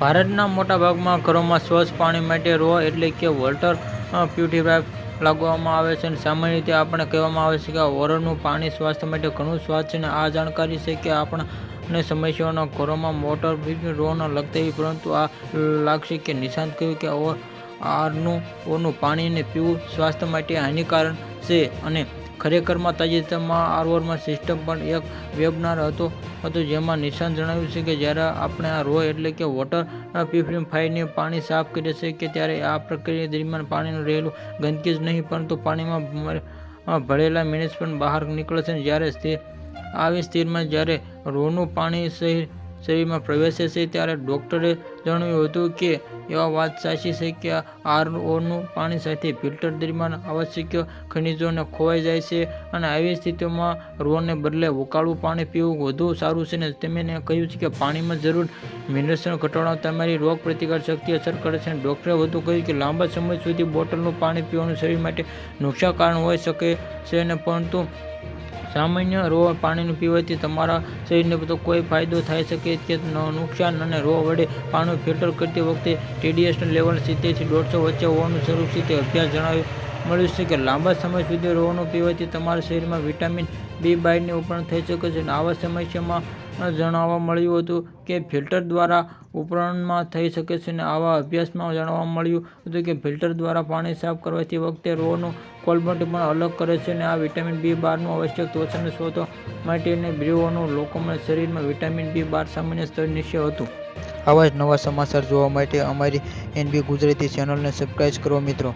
ભારતના મોટા ભાગમાં ઘરોમાં સ્વચ્છ પાણી માટે રો એટલે કે વોટર પ્યુરિફાયર લાગવામાં આવે છે અને સામાન્ય રીતે આપણે કહેવામાં આવે છે કે ઓરડનું પાણી સ્વાસ્થ્ય માટે ઘણું સ્વાસ્થ્ય અને આ જાણકારી છે કે આપણને સમસ્યાઓના ઘરોમાં મોટર રો ન લગતા પરંતુ આ લાગશે કે નિશાંત કહ્યું કે આરનું, ઓનું પાણીને પીવું સ્વાસ્થ્ય માટે હાનિકારક છે અને ખરેખરમાં તાજેતરમાં આરવરમાં સિસ્ટમ પણ એક વેબનાર હતો હતો જેમાં નિશાન જણાવ્યું છે કે જ્યારે આપણે આ રો એટલે કે વોટર પ્યુરિફાયરને પાણી સાફ કરીએ છીએ કે ત્યારે આ પ્રક્રિયા દરમિયાન પાણીનું રહેલું ગંદકી જ નહીં, પરંતુ પાણીમાં ભળેલા મિનરલ્સ પણ બહાર નીકળે છે. જ્યારે સ્થિર આવી સ્થિરમાં જ્યારે રોનું પાણી શરીર શરીરમાં પ્રવેશે છે ત્યારે ડૉક્ટરે જણાવ્યું હતું કે, એવા વાત સાચી છે કે આરઓનું પાણી સાથે ફિલ્ટર દરમિયાન આવશ્યક ખનિજોને ખોવાઈ જાય છે અને આવી સ્થિતિમાં રોને બદલે ઉકાળું પાણી પીવું વધુ સારું છે. ને તેમણે કહ્યું છે કે, પાણીમાં જરૂર મિનરલ્સનો ઘટાડો તમારી રોગ પ્રતિકાર શક્તિ અસર કરે છે. ડૉક્ટરે વધુ કહ્યું કે, લાંબા સમય સુધી બોટલનું પાણી પીવાનું શરીર માટે નુકસાનકારક હોઈ શકે છે અને પરંતુ સામાન્ય રો પાણીનું પીવાથી તમારા શરીરને બધો કોઈ ફાયદો થાય શકે કે નુકસાન અને રો વડે પાણી ફિલ્ટર કરતી વખતે ટીડીએસનું લેવલ સિત્તેરથી દોઢસો વચ્ચે હોવાનું સુરક્ષિત અભ્યાસ જણાવ્યું મળ્યું છે કે લાંબા સમય સુધી રોવાનું પીવાથી તમારા શરીરમાં વિટામિન બી બારની ઉપરણ થઈ શકે છે અને આવા સમસ્યામાં જાણવા મળ્યું હતું કે ફિલ્ટર દ્વારા ઉપકરણમાં થઈ શકે છે અને આવા અભ્યાસમાં જાણવા મળ્યું હતું કે ફિલ્ટર દ્વારા પાણી સાફ કરવાથી વખતે રોનું કોલબટ પણ અલગ કરે છે અને આ વિટામિન બી બારનું આવશ્યક ત્વચાને સ્ત્રોતો માટે અને બ્રીઓનું લોકોમાં શરીરમાં વિટામિન બી બાર સામાન્ય સ્તર નિશ્ચય હતું. આવા જ નવા સમાચાર જોવા માટે અમારી એનબી ગુજરાતી ચેનલને સબસ્ક્રાઈબ કરો મિત્રો.